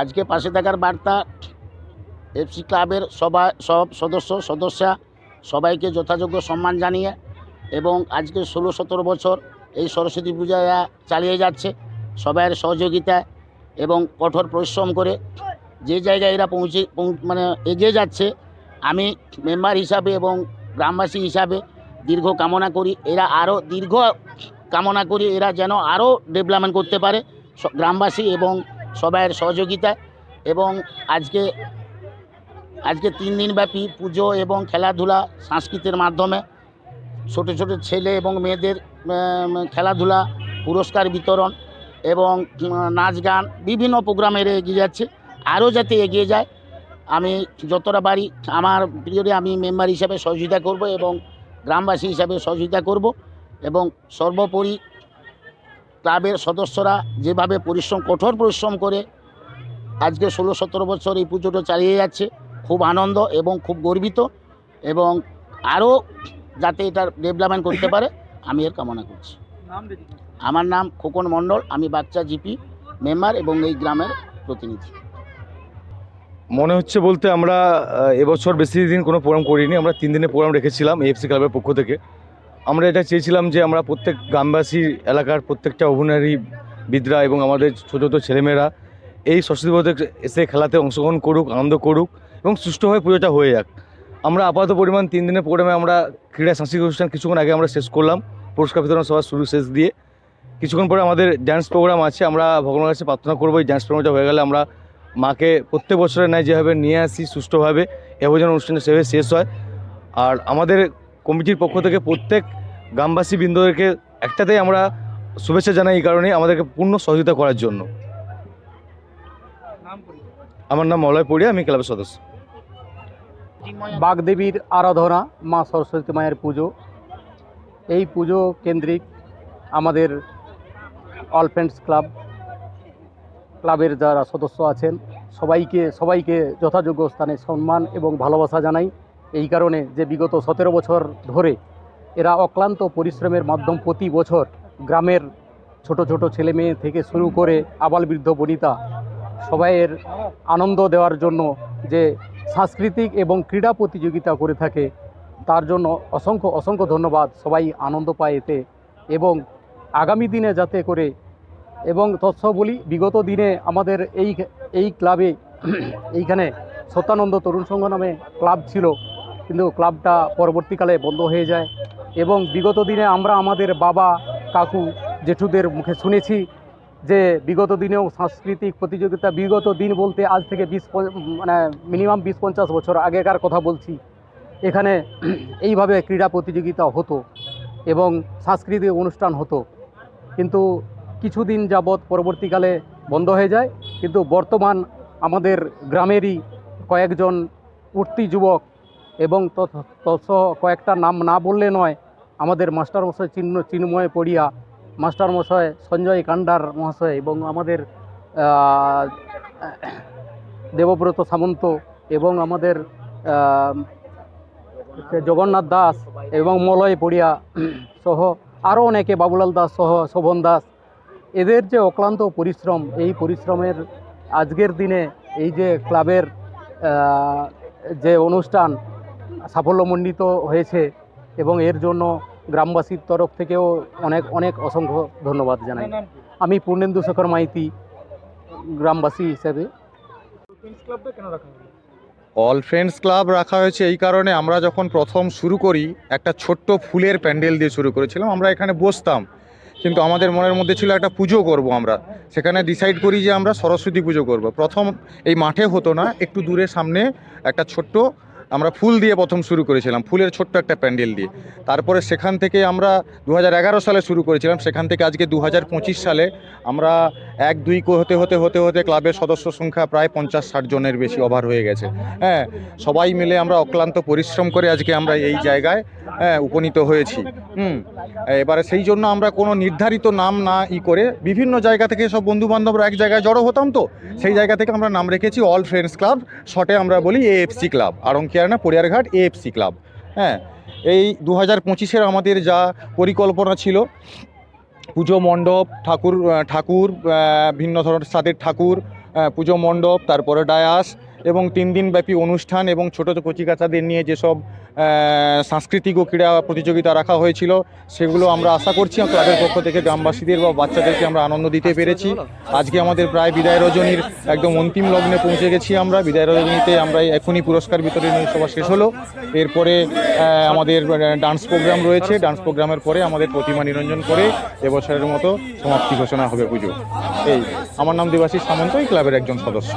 আজকে পাশে থাকার বার্তা এফসি ক্লাবের সবাই সব সদস্য, সদস্যা, সবাইকে যথাযোগ্য সম্মান জানিয়ে এবং আজকে ষোলো, সতেরো বছর এই সরস্বতী পূজা চালিয়ে যাচ্ছে সবাইয়ের সহযোগিতায় এবং কঠোর পরিশ্রম করে যে জায়গায় এরা পৌঁছে মানে এগিয়ে যাচ্ছে, আমি মেম্বার হিসাবে এবং গ্রামবাসী হিসাবে দীর্ঘ কামনা করি। এরা আরও দীর্ঘ কামনা করি, এরা যেন আরও ডেভেলপমেন্ট করতে পারে গ্রামবাসী এবং সবাইয়ের সহযোগিতায় এবং আজকে আজকে তিন দিনব্যাপী পুজো এবং খেলাধুলা সংস্কৃতির মাধ্যমে ছোট ছোট ছেলে এবং মেয়েদের খেলাধুলা, পুরস্কার বিতরণ এবং নাচ গান বিভিন্ন প্রোগ্রামে এরা এগিয়ে যাচ্ছে। আরও যাতে এগিয়ে যায়, আমি যতটা পারি আমার পিরিয়ডে আমি মেম্বার হিসাবে সহযোগিতা করব এবং গ্রামবাসী হিসাবে সহযোগিতা করব এবং সর্বোপরি ক্লাবের সদস্যরা যেভাবে পরিশ্রম কঠোর পরিশ্রম করে আজকে ষোলো সতেরো বছর এই পুজোটা চালিয়ে যাচ্ছে খুব আনন্দ এবং খুব গর্বিত এবং আরও যাতে এটা ডেভেলপমেন্ট করতে পারে আমি এর কামনা করছি। আমার নাম খোকন মণ্ডল আমি বাচ্চা জিপি মেম্বার এবং এই গ্রামের প্রতিনিধি। মনে হচ্ছে বলতে আমরা এবছর বেশি দিন কোনো প্রোগ্রাম করিনি আমরা তিন দিনের প্রোগ্রাম রেখেছিলাম এএফসি ক্লাবের পক্ষ থেকে। আমরা এটা চেয়েছিলাম যে আমরা প্রত্যেক গ্রামবাসী এলাকার প্রত্যেকটা অভিনয়ী বিদরা এবং আমাদের ছোটো ছোটো ছেলেমেয়েরা এই সরস্বতী পুজোতে এসে খেলাতে অংশগ্রহণ করুক, আনন্দ করুক এবং সুষ্ঠুভাবে পুজোটা হয়ে যাক। আমরা আপাতত পরিমাণ তিন দিনের প্রোগ্রামে আমরা ক্রীড়া সাংস্কৃতিক অনুষ্ঠান কিছুক্ষণ আগে আমরা শেষ করলাম। পুরস্কার বিতরণ সভা শুরু শেষ দিয়ে কিছুক্ষণ পরে আমাদের ড্যান্স প্রোগ্রাম আছে, আমরা ভগবানের কাছে প্রার্থনা করব এই ড্যান্স প্রোগ্রামটা হয়ে গেলে আমরা মাকে প্রত্যেক বছরের ন্যায় যেভাবে নিয়ে আসি সুষ্ঠুভাবে এভাবে যেন অনুষ্ঠানটা সেভাবে শেষ হয়। আর আমাদের কমিটির পক্ষ থেকে প্রত্যেক গ্রামবাসী বৃন্দদেরকে একটাতেই আমরা শুভেচ্ছা জানাই এই কারণে আমাদেরকে পূর্ণ সহযোগিতা করার জন্য। আমার নাম মলয় পড়িয়া, আমি ক্লাবের সদস্য। বাগদেবীর আরাধনা, মা সরস্বতী মায়ের পুজো। এই পুজো কেন্দ্রিক আমাদের অল ফ্রেন্ডস ক্লাব ক্লাবের যারা সদস্য আছেন, সবাইকে সবাইকে যথাযোগ্য স্থানে সম্মান এবং ভালোবাসা জানাই। এই কারণে যে বিগত সতেরো বছর ধরে এরা অক্লান্ত পরিশ্রমের মাধ্যম প্রতি বছর গ্রামের ছোট ছোট ছেলে মেয়ে থেকে শুরু করে আবাল বৃদ্ধ বনিতা সবাইয়ের আনন্দ দেওয়ার জন্য যে সাংস্কৃতিক এবং ক্রীড়া প্রতিযোগিতা করে থাকে, তার জন্য অসংখ্য অসংখ্য ধন্যবাদ সবাই আনন্দ পায় এতে এবং আগামী দিনে যাতে করে এবং তৎস বলি বিগত দিনে আমাদের এই এই ক্লাবে এইখানে সত্যানন্দ তরুণ সংঘ নামে ক্লাব ছিল কিন্তু ক্লাবটা পরবর্তীকালে বন্ধ হয়ে যায় এবং বিগত দিনে আমরা আমাদের বাবা, কাকু, জেঠুদের মুখে শুনেছি যে বিগত দিনেও সাংস্কৃতিক প্রতিযোগিতা বিগত দিন বলতে আজ থেকে বিশ মানে মিনিমাম বিশ পঞ্চাশ বছর আগেকার কথা বলছি। এখানে এইভাবে ক্রীড়া প্রতিযোগিতা হতো এবং সাংস্কৃতিক অনুষ্ঠান হতো। কিন্তু কিছুদিন যাবৎ পরবর্তীকালে বন্ধ হয়ে যায়। কিন্তু বর্তমান আমাদের গ্রামেরই কয়েকজন উঠতি যুবক এবং তৎ- তৎসহ কয়েকটা নাম না বললে নয়, আমাদের মাস্টারমশাই চিহ্ন, চিন্ময় পড়িয়া, মাস্টারমশাই সঞ্জয় কান্ডার মহাশয় এবং আমাদের দেবব্রত সামন্ত এবং আমাদের জগন্নাথ দাস এবং মলয় পড়িয়া সহ আরও অনেকে, বাবুলাল দাস সহ শোভন দাস। এদের যে অক্লান্ত পরিশ্রম, এই পরিশ্রমের আজকের দিনে এই যে ক্লাবের যে অনুষ্ঠান সাফল্যমণ্ডিত হয়েছে এবং এর জন্য গ্রামবাসীর তরফ থেকেও অনেক অনেক অসংখ্য ধন্যবাদ জানাই। আমি পূর্ণেন্দু শেখর মাইতি গ্রামবাসী হিসেবে। অল ফ্রেন্ডস ক্লাব রাখা হয়েছে এই কারণে আমরা যখন প্রথম শুরু করি একটা ছোট্ট ফুলের প্যান্ডেল দিয়ে শুরু করেছিলাম আমরা এখানে বসতাম। কিন্তু আমাদের মনের মধ্যে ছিল একটা পুজো করব আমরা। সেখানে ডিসাইড করি যে আমরা সরস্বতী পুজো করব। প্রথম এই মাঠে হতো না একটু দূরে সামনে একটা ছোট্ট আমরা ফুল দিয়ে প্রথম শুরু করেছিলাম, ফুলের ছোট্ট একটা প্যান্ডেল দিয়ে। তারপরে সেখান থেকে আমরা দু হাজার এগারো সালে শুরু করেছিলাম, সেখান থেকে আজকে দু হাজার পঁচিশ সালে আমরা এক দুই হতে হতে হতে হতে ক্লাবের সদস্য সংখ্যা প্রায় পঞ্চাশ ষাট জনের বেশি ওভার হয়ে গেছে। হ্যাঁ সবাই মিলে আমরা অক্লান্ত পরিশ্রম করে আজকে আমরা এই জায়গায় হ্যাঁ উপনীত হয়েছি। হুম, এবারে সেই জন্য আমরা কোনো নির্ধারিত নাম না ই করে বিভিন্ন জায়গা থেকে সব বন্ধু বান্ধবরা এক জায়গায় জড়ো হতাম তো। সেই জায়গা থেকে আমরা নাম রেখেছি অল ফ্রেন্ডস ক্লাব শটে আমরা বলি এএফসি ক্লাব আড়ংকিয়ারনা পড়িয়ারঘাট এএফসি ক্লাব হ্যাঁ এই দু হাজার পঁচিশের আমাদের যা পরিকল্পনা ছিল, পুজো মণ্ডপ, ঠাকুর ঠাকুর ভিন্ন ধরনের সাদের ঠাকুর পুজো মণ্ডপ, তারপরে ডায়াস এবং তিন দিনব্যাপী অনুষ্ঠান এবং ছোটো ছোটো কচিকাচাদের নিয়ে যেসব সাংস্কৃতিক ও ক্রীড়া প্রতিযোগিতা রাখা হয়েছিল, সেগুলো আমরা আশা করছি ক্লাবের পক্ষ থেকে গ্রামবাসীদের বা বাচ্চাদেরকে আমরা আনন্দ দিতে পেরেছি। আজকে আমাদের প্রায় বিদায় রজনীর একদম অন্তিম লগ্নে পৌঁছে গেছি আমরা। বিদায় রজনীতে আমরা এখনই পুরস্কার বিতরণী সভা শেষ হলো। এরপরে আমাদের ডান্স প্রোগ্রাম রয়েছে। ডান্স প্রোগ্রামের পরে আমাদের প্রতিমা নিরঞ্জন করে এবছরের মতো সমাপ্তি ঘোষণা হবে পুজো। এই আমার নাম দেবাশিস সামন্ত এই ক্লাবের একজন সদস্য।